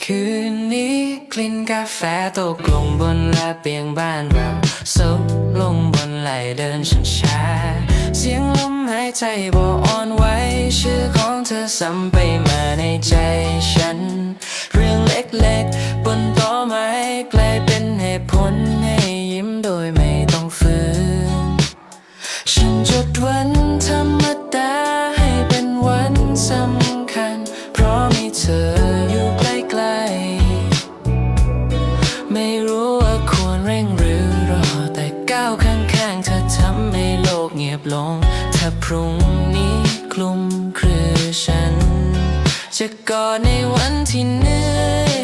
คืนนี้กลิ่นกาแฟตกลงบนระเบียงบ้านเราสุกลงบนไหลเดินช้าช้าเสียงลมหายใจบ่อ่อนไหวชื่อของเธอซ้ำไปมาในใจฉัน เรื่องเล็กๆ บนโต๊ะไม้กลายเป็น รุ่งนี้คลุมเครือฉัน จะกอดในวันที่เหนื่อย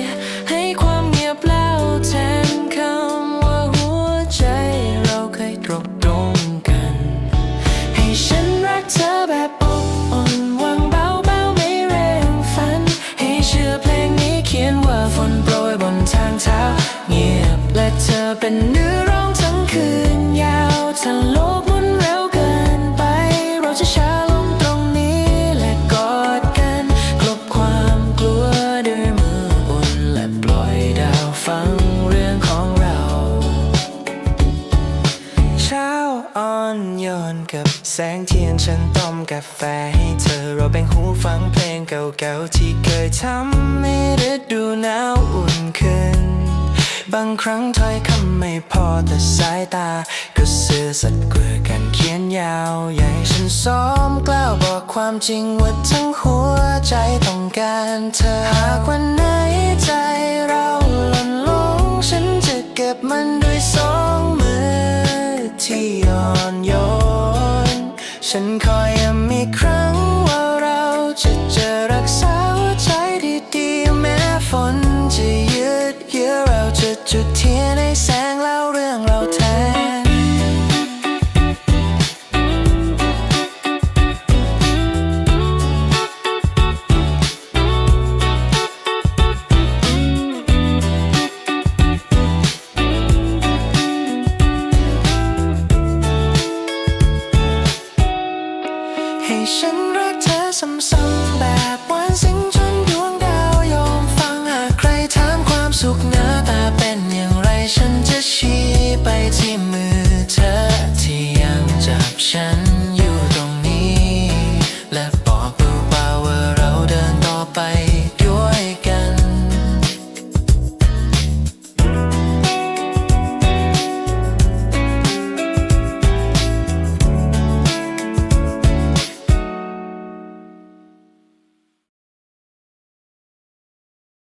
ให้ความเงียบเล่าแทนคำว่าหัวใจเราเคยตรกตรงกัน ให้ฉันรักเธอแบบอบอุ่นวางเบาๆไม่แรงฝัน ให้เชื่อเพลงนี้เขียนว่าฝนโปรยบนทางเท้า กับแสงเทียนฉันต้มกาแฟให้เธอเราแบ่งหูฟังเพลงเก่าๆที่เคยทำให้ฤดูหนาวอุ่นขึ้น บางครั้งถ้อยคำไม่พอแต่สายตา ก็เสื่อสัตว์เกลือกันเขียนยาวใหญ่ฉันซ้อมกล้าวบอกความจริงว่าทั้งหัวใจต้องการเธอหากวันไหนใจเรา ฉันค ฉันรักเธอซ้ำๆแบบวันสิ้นจนดวงดาวยอมฟังหากใครถามความสุขหน้าตาเป็นอย่างไรฉันจะชี้ไปที่มือเธอที่ยังจับฉัน